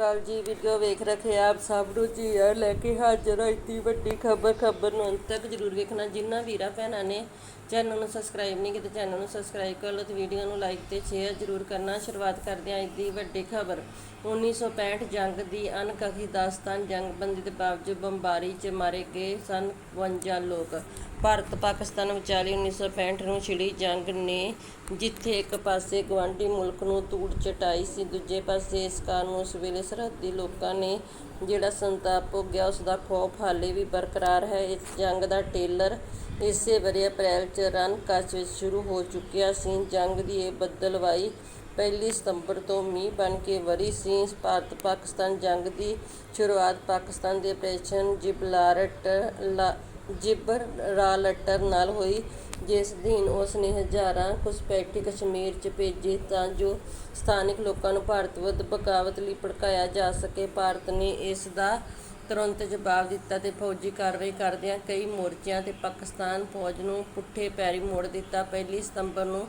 ਅਕਾਲ ਜੀ ਵੀਡੀਓ ਵੇਖ ਰਹੇ ਆਪ ਸਭ ਨੂੰ ਜੀ ਆ ਲੈ ਕੇ ਹਾਜ਼ਰ ਹਾਂ ਇੱਡੀ ਵੱਡੀ ਖਬਰ ਖਬਰ ਨੂੰ ਅੰਤ ਤੱਕ ਜਰੂਰ ਵੇਖਣਾ। ਜਿਨ੍ਹਾਂ ਵੀਰਾਂ ਭੈਣਾਂ ਨੇ ਚੈਨਲ ਨੂੰ ਸਬਸਕ੍ਰਾਈਬ ਨਹੀਂ ਕੀਤਾ, ਚੈਨਲ ਨੂੰ ਸਬਸਕ੍ਰਾਈਬ ਕਰ ਲਓ ਤੇ ਵੀਡੀਓ ਨੂੰ ਲਾਈਕ ਤੇ ਸ਼ੇਅਰ ਜਰੂਰ ਕਰਨਾ। ਸ਼ੁਰੂਆਤ ਕਰਦੇ ਹਾਂ ਦੀ ਵੱਡੀ ਖਬਰ। 1965 ਜੰਗ ਦੀ ਅਣਕਹੀ ਦਾਸਤਾਨ ਜੰਗਬੰਦੀ ਦੇ ਬਾਵਜੂਦ ਬੰਬਾਰੀ 'ਚ ਮਾਰੇ ਗਏ ਸਨ 52 ਲੋਕ। ਭਾਰਤ, ਪਾਕਿਸਤਾਨ ਵਿਚਾਲੇ 1965 ਨੂੰ ਛਿੜੀ ਜੰਗ ਨੇ ਜਿੱਥੇ ਇੱਕ ਪਾਸੇ ਗਵਾਂਢੀ ਮੁਲਕ ਨੂੰ ਧੂੜ ਚਟਾਈ ਸੀ, ਦੂਜੇ ਪਾਸੇ ਇਸ ਕਾਰਨ ਉਸ ਵੇਲੇ ਸਰਹੱਦੀ ਲੋਕਾਂ ਨੇ ਜਿਹੜਾ ਸੰਤਾਪ ਭੋਗਿਆ ਉਸ ਦਾ ਖੌਫ ਹਾਲੇ ਵੀ ਬਰਕਰਾਰ ਹੈ। ਇਸ ਜੰਗ ਦਾ ਟੇਲਰ ਇਸੇ ਵਰੇ ਅਪ੍ਰੈਲ 'ਚ ਰਨ ਕਚ ਵਿੱਚ ਸ਼ੁਰੂ ਹੋ ਚੁੱਕਿਆ ਸੀ। ਜੰਗ ਦੀ ਇਹ ਬੱਦਲਵਾਈ ਪਹਿਲੀ ਸਤੰਬਰ ਤੋਂ ਮੀਂਹ ਬਣ ਕੇ ਵਰੀ ਸੀ। ਭਾਰਤ, ਪਾਕਿਸਤਾਨ ਜੰਗ ਦੀ ਸ਼ੁਰੂਆਤ ਪਾਕਿਸਤਾਨ ਦੇ ਆਪਰੇਸ਼ਨ ਜਿਬਲਾਰਟ ਲਾ- ਜਿਬਰਾਲਟਰ ਨਾਲ ਹੋਈ, ਜਿਸ ਦਿਨ ਉਸ ਨੇ ਹਜ਼ਾਰਾਂ ਘੁਸਪੈਠੀ ਕਸ਼ਮੀਰ 'ਚ ਭੇਜੇ ਤਾਂ ਜੋ ਸਥਾਨਕ ਲੋਕਾਂ ਨੂੰ ਭਾਰਤ ਵਿਰੁੱਧ ਬਗਾਵਤ ਲਈ ਭੜਕਾਇਆ ਜਾ ਸਕੇ। ਭਾਰਤ ਨੇ ਇਸ ਦਾ ਤੁਰੰਤ ਜਵਾਬ ਦਿੱਤਾ ਤੇ ਫੌਜੀ ਕਾਰਵਾਈ ਕਰਦਿਆਂ ਕਈ ਮੋਰਚਿਆਂ ਤੇ ਪਾਕਿਸਤਾਨ ਫੌਜ ਨੂੰ ਪੁੱਠੇ ਪੈਰੀ ਮੋੜ ਦਿੱਤਾ। ਪਹਿਲੀ ਸਤੰਬਰ ਨੂੰ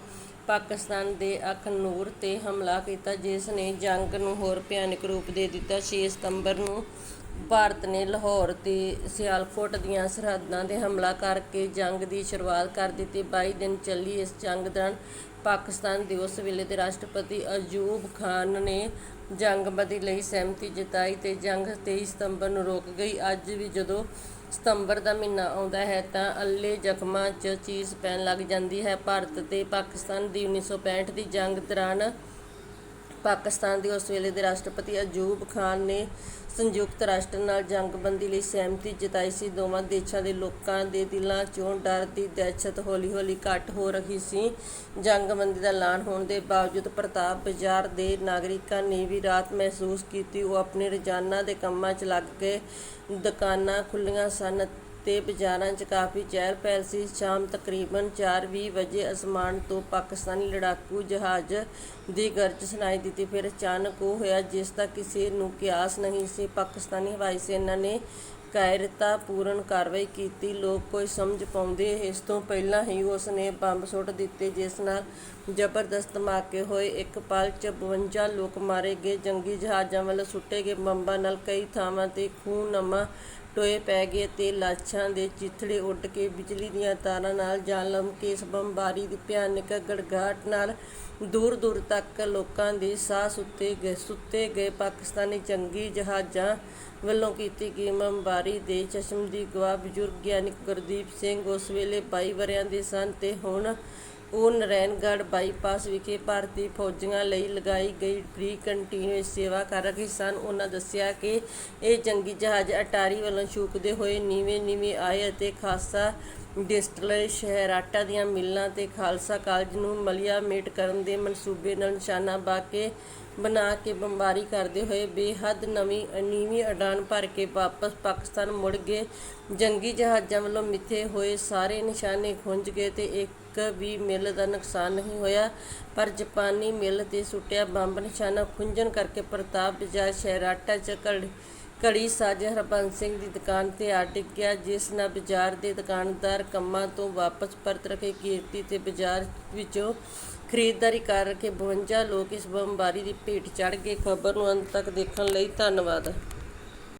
ਪਾਕਿਸਤਾਨ ਦੇ ਅਖਨੂਰ ਤੇ ਹਮਲਾ ਕੀਤਾ, ਜਿਸ ਨੇ ਜੰਗ ਨੂੰ ਹੋਰ ਭਿਆਨਕ ਰੂਪ ਦੇ ਦਿੱਤਾ। ਛੇ ਸਤੰਬਰ ਨੂੰ ਭਾਰਤ ਨੇ ਲਾਹੌਰ ਤੇ ਸਿਆਲਕੋਟ ਦੀਆਂ ਸਰਹੱਦਾਂ ਤੇ ਹਮਲਾ ਕਰਕੇ ਜੰਗ ਦੀ ਸ਼ੁਰੂਆਤ ਕਰ ਦਿੱਤੀ। ਬਾਈ ਦਿਨ ਚੱਲੀ ਇਸ ਜੰਗ ਦੌਰਾਨ ਪਾਕਿਸਤਾਨ ਦੇ ਉਸ ਵੇਲੇ ਦੇ ਰਾਸ਼ਟਰਪਤੀ ਅਯੂਬ ਖਾਨ ਨੇ ਜੰਗਬੰਦੀ ਲਈ ਸਹਿਮਤੀ ਜਤਾਈ ਤੇ ਜੰਗ ਤੇਈ ਸਤੰਬਰ ਨੂੰ ਰੁਕ ਗਈ। ਅੱਜ ਵੀ ਜਦੋਂ ਸਤੰਬਰ ਦਾ ਮਹੀਨਾ ਆਉਂਦਾ ਹੈ ਤਾਂ ਅੱਲੇ ਜ਼ਖਮਾਂ 'ਚ ਚੀਜ਼ ਪੈਣ ਲੱਗ ਜਾਂਦੀ ਹੈ। ਭਾਰਤ ਤੇ ਪਾਕਿਸਤਾਨ ਦੀ 1965 ਦੀ ਜੰਗ ਦੌਰਾਨ ਪਾਕਿਸਤਾਨ ਦੇ ਉਸ ਵੇਲੇ ਦੇ ਰਾਸ਼ਟਰਪਤੀ ਅਯੂਬ ਖਾਨ ਨੇ ਸੰਯੁਕਤ ਰਾਸ਼ਟਰ ਨਾਲ ਜੰਗਬੰਦੀ ਲਈ ਸਹਿਮਤੀ ਜਤਾਈ ਸੀ। ਦੋਵਾਂ ਦੇਸ਼ਾਂ ਦੇ ਲੋਕਾਂ ਦੇ ਦਿਲਾਂ 'ਚੋਂ ਡਰ ਦੀ ਦਹਿਸ਼ਤ ਹੌਲੀ-ਹੌਲੀ ਘਟ ਹੋ ਰਹੀ ਸੀ। ਜੰਗਬੰਦੀ ਦਾ ਐਲਾਨ ਹੋਣ ਦੇ ਬਾਵਜੂਦ ਪ੍ਰਤਾਪ ਬਾਜ਼ਾਰ ਦੇ ਨਾਗਰਿਕਾਂ ਨੇ ਵੀ ਰਾਹਤ ਮਹਿਸੂਸ ਕੀਤੀ। ਉਹ ਆਪਣੇ ਰੋਜ਼ਾਨਾ ਦੇ ਕੰਮਾਂ 'ਚ ਲੱਗ ਕੇ ਦੁਕਾਨਾਂ ਖੁੱਲ੍ਹੀਆਂ ਸਨ ਤੇ ਬਾਜ਼ਾਰਾਂ 'ਚ ਕਾਫੀ ਚਹਿਲ ਪਹਿਲ ਸੀ। ਸ਼ਾਮ ਤਕਰੀਬਨ 4:20 ਵਜੇ ਅਸਮਾਨ ਤੋਂ ਪਾਕਿਸਤਾਨੀ ਲੜਾਕੂ ਜਹਾਜ਼ ਦੀ ਗਰਜ ਸੁਣਾਈ ਦਿੱਤੀ। ਫਿਰ ਅਚਾਨਕ ਉਹ ਹੋਇਆ ਜਿਸ ਦਾ ਕਿਸੇ ਨੂੰ ਕਿਆਸ ਨਹੀਂ ਸੀ। ਪਾਕਿਸਤਾਨੀ ਹਵਾਈ ਸੈਨਾ ਨੇ ਕਾਇਰਤਾਪੂਰਨ ਕਾਰਵਾਈ ਕੀਤੀ। ਲੋਕ ਕੋਈ ਸਮਝ ਪਾਉਂਦੇ, ਇਸ ਤੋਂ ਪਹਿਲਾਂ ਹੀ ਉਸ ਨੇ ਬੰਬ ਸੁੱਟ ਦਿੱਤੇ, ਜਿਸ ਨਾਲ ਜ਼ਬਰਦਸਤ ਧਮਾਕੇ ਹੋਏ। ਇੱਕ ਪਲ 'ਚ 52 ਲੋਕ ਮਾਰੇ ਗਏ। ਜੰਗੀ ਜਹਾਜ਼ਾਂ ਵੱਲੋਂ ਸੁੱਟੇ ਗਏ ਬੰਬਾਂ ਨਾਲ ਕਈ ਥਾਵਾਂ ਤੇ ਖੂਨਨਮਾ ਟੋਏ ਪੈ ਗਏ ਤੇ ਲਾਸ਼ਾਂ ਦੇ ਚਿੱਥੜੇ ਉੱਡ ਕੇ ਬਿਜਲੀ ਦੀਆਂ ਤਾਰਾਂ ਨਾਲ ਜਾਲਮ ਕੇ ਇਸ ਬੰਬਾਰੀ ਦੀ ਭਿਆਨਕ ਗੜਗਾਹਟ ਨਾਲ ਦੂਰ ਦੂਰ ਤੱਕ ਲੋਕਾਂ ਦੇ ਸਾਹ ਸੁੱਤੇ ਗਏ ਸੁੱਤੇ ਗਏ ਪਾਕਿਸਤਾਨੀ ਜੰਗੀ ਜਹਾਜ਼ਾਂ ਵੱਲੋਂ ਕੀਤੀ ਗਈ ਬੰਬਾਰੀ ਦੇ ਚਸ਼ਮ ਦੀ ਗਵਾਹ ਬਜ਼ੁਰਗ ਗਿਆਨਿਕ ਗੁਰਦੀਪ ਸਿੰਘ ਉਸ ਵੇਲੇ 22 ਵਰਿਆਂ ਦੇ ਸਨ ਤੇ ਹੁਣ ਉਹ ਨਰੈਣਗੜ੍ਹ ਬਾਈਪਾਸ ਵਿਖੇ ਭਾਰਤੀ ਫੌਜੀਆਂ ਲਈ ਲਗਾਈ ਗਈ ਫ੍ਰੀ ਕੰਟੀਨ ਸੇਵਾ ਕਰ ਰਹੇ ਸਨ। ਉਹਨਾਂ ਦੱਸਿਆ ਕਿ ਇਹ ਜੰਗੀ ਜਹਾਜ਼ ਅਟਾਰੀ ਵੱਲੋਂ ਛੂਕਦੇ ਹੋਏ ਨੀਵੇਂ ਨੀਵੇਂ ਆਏ ਅਤੇ ਖਾਸਾ ਡਿਸਟਿਲਰੀ ਸ਼ਹਿਰਾਟਾ ਦੀਆਂ ਮਿੱਲਾਂ ਤੇ ਖਾਲਸਾ ਕਾਲਜ ਨੂੰ ਮਲਿਆ ਮੇਟ ਕਰਨ ਦੇ ਮਨਸੂਬੇ ਨਾਲ ਨਿਸ਼ਾਨਾ ਪਾ ਕੇ ਬਣਾ ਕੇ ਬੰਬਾਰੀ ਕਰਦੇ ਹੋਏ ਬੇਹੱਦ ਨਵੀਂ ਨੀਵੀਂ ਉਡਾਨ ਭਰ ਕੇ ਵਾਪਸ ਪਾਕਿਸਤਾਨ ਮੁੜ ਗਏ। ਜੰਗੀ ਜਹਾਜ਼ਾਂ ਵੱਲੋਂ ਮਿੱਥੇ ਹੋਏ ਸਾਰੇ ਨਿਸ਼ਾਨੇ ਖੁੰਝ ਗਏ ਤੇ ਇੱਕ ਵੀ ਮਿੱਲ ਦਾ ਨੁਕਸਾਨ ਨਹੀਂ ਹੋਇਆ, ਪਰ ਜਾਪਾਨੀ ਮਿੱਲ ਤੇ ਸੁੱਟਿਆ ਬੰਬ ਨਿਸ਼ਾਨਾ ਖੁੰਝਣ ਕਰਕੇ ਪ੍ਰਤਾਪ ਬਾਜ਼ਾਰ ਸ਼ਹਿਰਾਟਾ ਚ ਘੜੀ ਸਾਜ ਹਰਬੰਸ ਸਿੰਘ ਦੀ ਦੁਕਾਨ ਤੇ ਆ ਡਿੱਗਿਆ ਜਿਸ ਨਾਲ ਬਾਜ਼ਾਰ ਦੇ ਦੁਕਾਨਦਾਰ ਕੰਮਾਂ ਤੋਂ ਵਾਪਸ ਪਰਤ ਰਕੇ ਕੀਰਤੀ ਤੇ ਬਾਜ਼ਾਰ ਵਿੱਚੋਂ ਖਰੀਦਦਾਰੀ ਕਰ ਕੇ 52 ਲੋਕ ਇਸ ਬੰਬਾਰੀ ਦੀ ਭੇਟ ਚੜ੍ਹ ਗਏ। ਖਬਰ ਨੂੰ ਅੰਤ ਤੱਕ ਦੇਖਣ ਲਈ ਧੰਨਵਾਦ।